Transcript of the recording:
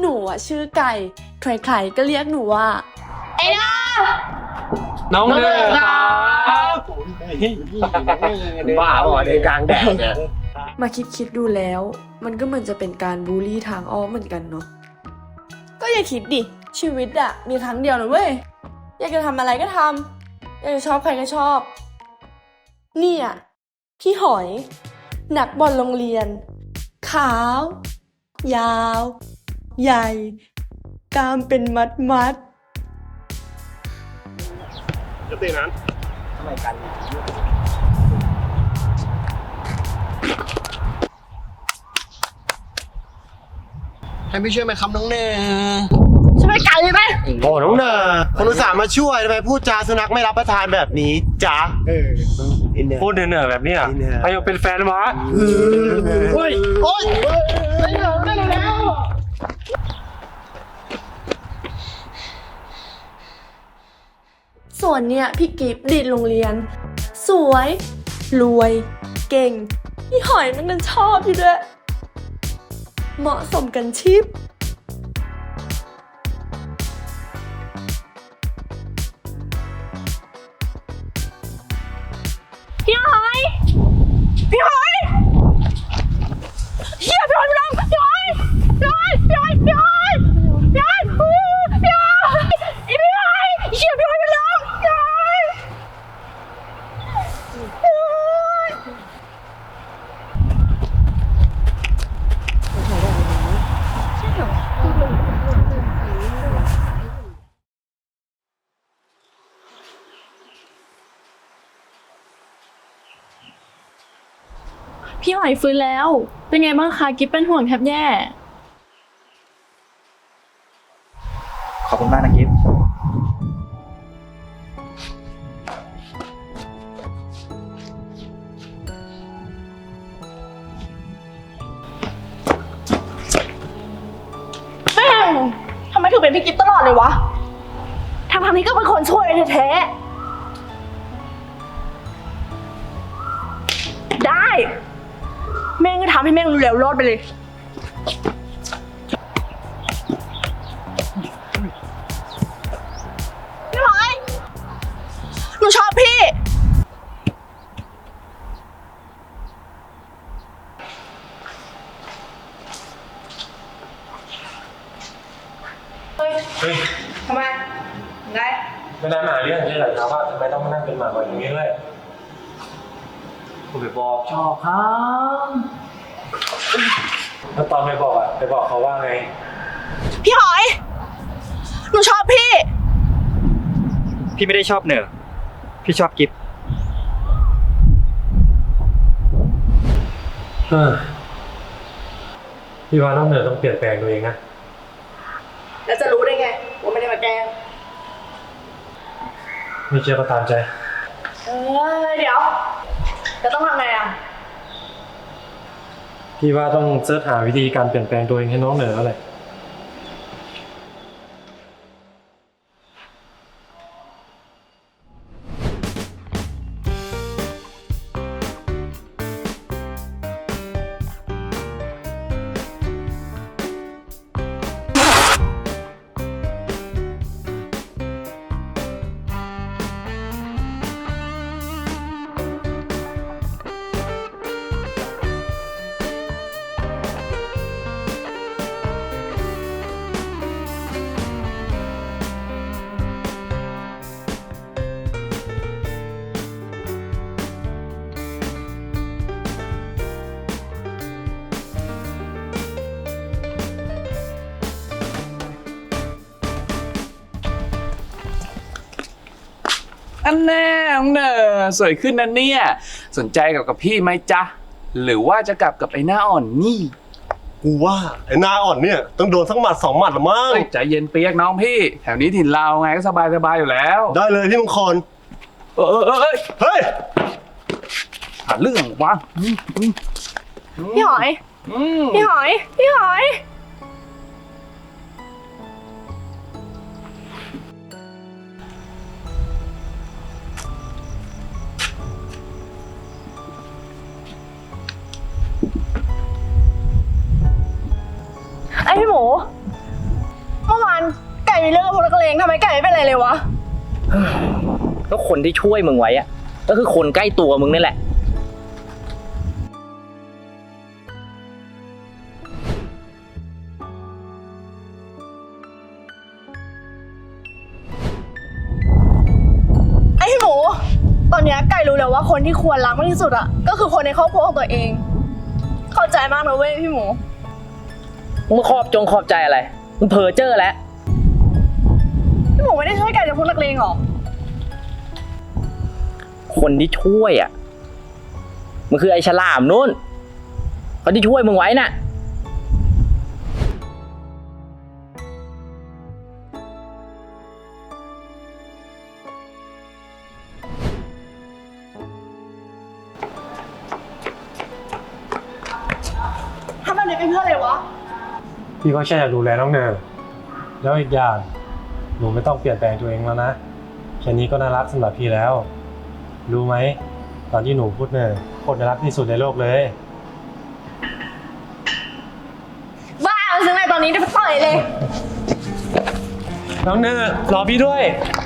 หนูอะชื่อไก่ ใครๆก็เรียกหนูว่าน้องเนยครับบ้าบอในกลางแดดเนี่ยมาคิดคิดๆดูแล้ว มันก็เหมือนจะเป็นการบูลลี่ทางอ้อมเหมือนกันเนาะก็อย่าคิดดิ ชีวิตอะมีครั้งเดียวนะเว้ย อยากจะทำอะไรก็ทำอยากจะชอบใครก็ชอบ เนี่ย พี่หอย หนักบอลโรงเรียน ขาว ยาว ใหญ่กรามเป็นมัดมัดๆจะตีนั้นทำไมกันให้พี่ช่วยไหมครับน้องเนยช่วยไก่ไหมโอ้น้องเนอคนอุตส่าห์มาช่วยทำไมพูดจาสุนัขไม่รับประทานแบบนี้จ๊ะเอออินเนอร์พูดเหนื่อยๆแบบเนี้ยนี่เนี่ยไปเอาเป็นแฟนมาเฮ้ยโอ๊ย ส่วนเนี่ยพี่กิฟดีดโรงเรียน สวย รวย เก่งพี่หอยมันกันชอบอยู่ด้วย เหมาะสมกันชิป พี่หอยฟื้นแล้ว เป็นไงบ้างคะกิ๊บเป็นห่วงแทบแย่ ขอบคุณมากนะกิฟต์แม่งทำไมถึงเป็นพี่กิ๊ฟตลอดเลยวะทางทางนี้ก็เป็นคนช่วยแท้ๆำให้แม่งเร็วรอดไปเลย พี่หอยหนูชอบพี่ เฮ้ยทำไมไงไม่ได้มาหาเรื่องนี่แหละครับว่าทำไมต้องมานั่งเป็นหมาบ่อยอย่างนี้ด้วยคุณไปบอกชอบครับ แล้วตอนไปบอกอะไปบอกเขาว่าไง พี่หอย หนูชอบพี่ พี่ไม่ได้ชอบเนอพี่ชอบกิฟต์เออพี่ว่าน้องเหนือต้องเปลี่ยนแปลงตัวเองนะแล้วจะรู้ได้ไงว่าไม่ได้มาแกล้งไม่เชื่อก็ตามใจ เออเดี๋ยว จะต้องทำไงอะ พี่ว่าต้องเสิร์ชหาวิธีการเปลี่ยนแปลงตัวเองให้น้องเหนืออะไร อันแน่น้องเนอสวยขึ้นนะเนี่ย สนใจกับกับพี่ไหมจ๊ะ หรือว่าจะกลับกับไอ้หน้าอ่อนนี่กูว่าไอ้หน้าอ่อนเนี่ยต้องโดนสักหมัดสองหมัดละมั้งเอ้ยใจเย็นเปียกน้องพี่ แถวนี้ถิ่นเราไงก็สบายสบายๆอยู่แล้ว ได้เลยพี่มงคลเออเออเออเอ้ยเฮ้ยหาเรื่องวะอืมอืมพี่หอย อืม พี่หอย พี่หอย พี่หมูมีเรื่องกับพวกนักเลงทำไมไก่ไม่เป็นไรเลยวะ ก็คนที่ช่วยมึงไว้อะก็คือคนใกล้ตัวมึงนี่แหละ ไอ้พี่หมู ตอนเนี้ยไก่รู้แล้วว่าคนที่ควรรักมากที่สุดอะก็คือคนในครอบครัวของตัวเอง เข้าใจมากนะเว้ยพี่หมู มึงขอบจงขอบใจอะไร มึงเพอเจอแล้ว พี่หมูไม่ได้ช่วยไก่จากพวกนักเลงหรอ คนที่ช่วยอะ มันคือไอ้ฉลามนู่นคนที่ช่วยมึงไว้น่ะ พี่ก็แค่อยากดูแลน้องเนยแล้วอีกอย่างหนูไม่ต้องเปลี่ยนแปลงตัวเองแล้วนะแค่นี้ก็น่ารักสำหรับพี่แล้ว รู้ไหมตอนที่หนูพูดเนยโคตรน่ารักที่สุดในโลกเลย บ้าซื้ออะไรตอนนี้จะไปต่อยเลย น้องเนยรอพี่ด้วยไ